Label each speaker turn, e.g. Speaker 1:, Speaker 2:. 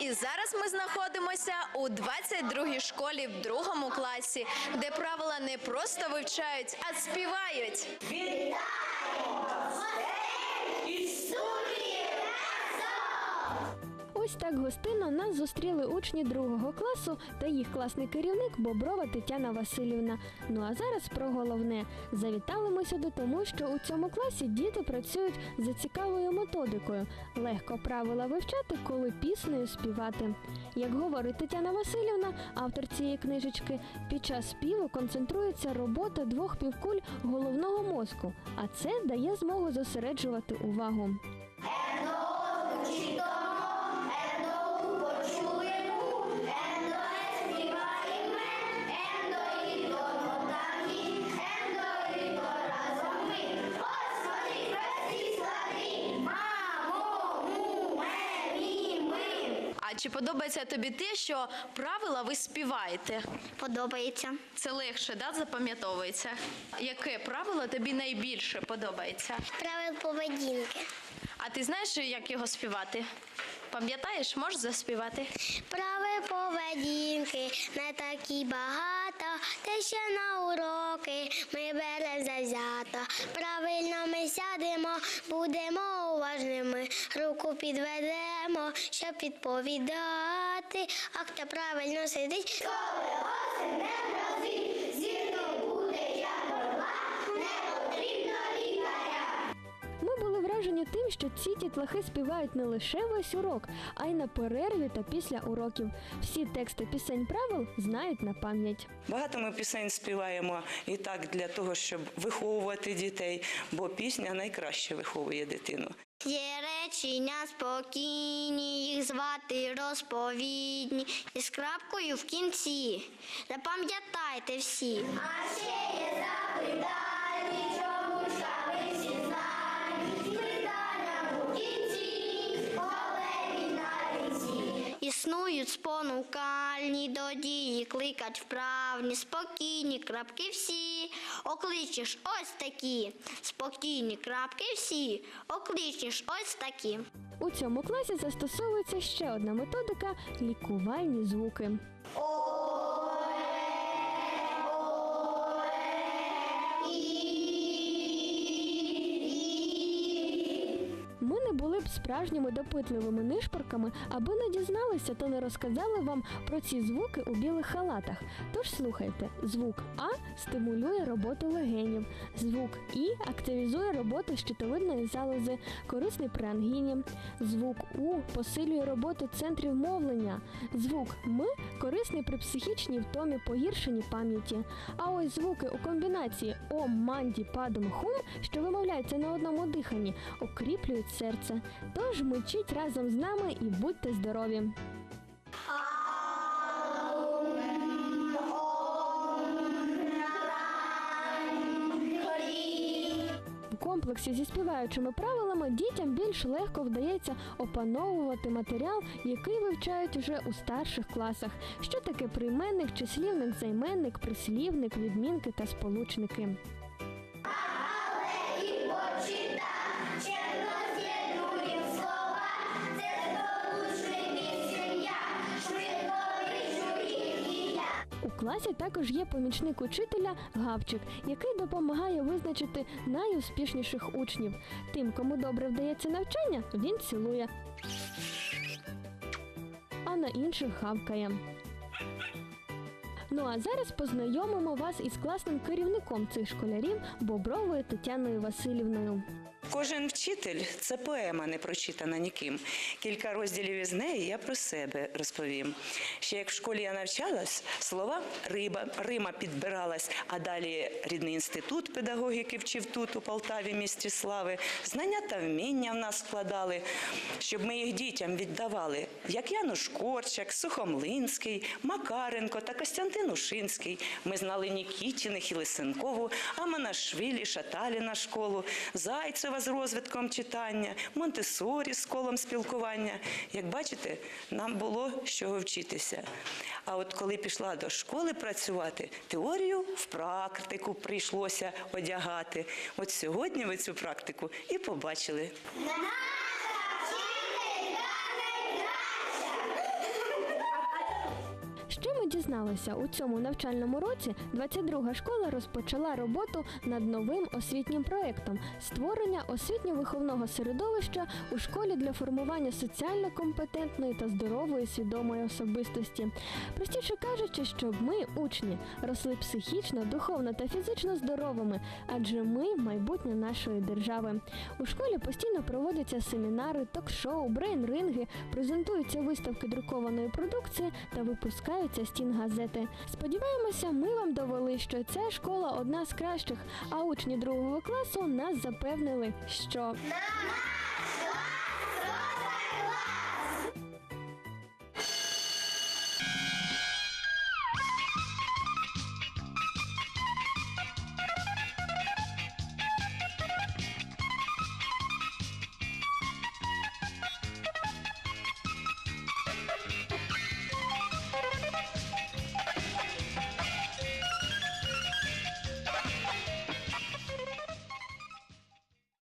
Speaker 1: і зараз ми знаходимося у 22-й школі в другому класі, де правила не просто вивчають, а співають.
Speaker 2: Ось так гостинно нас зустріли учні другого класу та їх класний керівник Боброва Тетяна Васильівна. Ну а зараз про головне. Завітали ми сюди, тому що у цьому класі діти працюють за цікавою методикою. Легко правила вивчати, коли піснею співати. Як говорить Тетяна Васильівна, автор цієї книжечки, під час співу концентрується робота двох півкуль головного мозку, а це дає змогу зосереджувати увагу.
Speaker 1: Чи подобається тобі те, що правила ви співаєте?
Speaker 3: Подобається.
Speaker 1: Це легше, да, запам'ятовується? Яке правило тобі найбільше подобається?
Speaker 3: Правил поведінки.
Speaker 1: А ти знаєш, як його співати? Пам'ятаєш, можеш заспівати?
Speaker 3: Правил поведінки не такі багато, те ще на уроки ми беремо завзято. Правильно ми сядемо, будемо уважними, руку підведемо, щоб відповідати. А хто правильно сидить, коли гості не грозить, зірно буде як орла, не потрібно лікаря.
Speaker 2: Ми були вражені тим, що ці дітлахи співають не лише весь урок, а й на перерві та після уроків. Всі тексти пісень правил знають на пам'ять.
Speaker 4: Багато ми пісень співаємо і так для того, щоб виховувати дітей, бо пісня найкраще виховує дитину.
Speaker 3: Є речення спокійні, звати розповідні, і з крапкою в кінці. Запам'ятайте всі. А ще є запитання, чому ж ви всі знають, питання в кінці, але віці. Існують спонукальні до дії, кликать вправні, спокійні крапки всі. Окличеш ось такі, спокійні крапки всі, окличеш ось такі.
Speaker 2: У цьому класі застосовується ще одна методика лікувальні звуки. Ми не були б справжніми допитливими нишпорками, аби не дізналися та не розказали вам про ці звуки у білих халатах. Тож слухайте: звук А стимулює роботу легенів, звук І активізує роботу щитовидної залози, корисний при ангіні. Звук У посилює роботу центрів мовлення. Звук М корисний при психічній втомі погіршенні пам'яті. А ось звуки у комбінації Ом, Манді, Падом, Хум, що вимовляються на одному диханні, окріплюють серце. Тож мичіть разом з нами і будьте здорові! Комплексі зі співаючими правилами дітям більш легко вдається опановувати матеріал, який вивчають уже у старших класах. Що таке прийменник, числівник, займенник, прислівник, відмінки та сполучники. Класі також є помічник учителя Гавчик, який допомагає визначити найуспішніших учнів. Тим, кому добре вдається навчання, він цілує. А на інших гавкає. Ну а зараз познайомимо вас із класним керівником цих школярів Бобровою Тетяною Васильівною.
Speaker 4: Кожен вчитель це поема, не прочитана ніким. Кілька розділів із неї я про себе розповім. Ще як в школі я навчалась, слова риба, Рима підбиралась, а далі рідний інститут педагогіки вчив тут, у Полтаві, місті слави. Знання та вміння в нас вкладали, щоб ми їх дітям віддавали, як Януш Корчак, Сухомлинський, Макаренко та Костянтин Ушинський. Ми знали Нікітіних і Лисенкову, Аманашвілі, Шаталіна школу, Зайцева з розвитком читання, Монтесорі з колом спілкування. Як бачите, нам було з чого вчитися. А от коли пішла до школи працювати, теорію в практику прийшлося одягати. От сьогодні ви цю практику і побачили.
Speaker 2: Дізналися у цьому навчальному році? 22-га школа розпочала роботу над новим освітнім проєктом створення освітньо-виховного середовища у школі для формування соціально компетентної та здорової свідомої особистості. Простіше кажучи, щоб ми, учні, росли психічно, духовно та фізично здоровими, адже ми майбутнє нашої держави. У школі постійно проводяться семінари, ток-шоу, брейн-ринги, презентуються виставки друкованої продукції та випускаються стін. Сподіваємося, ми вам довели, що ця школа одна з кращих, а учні другого класу нас запевнили, що
Speaker 3: наш клас клас!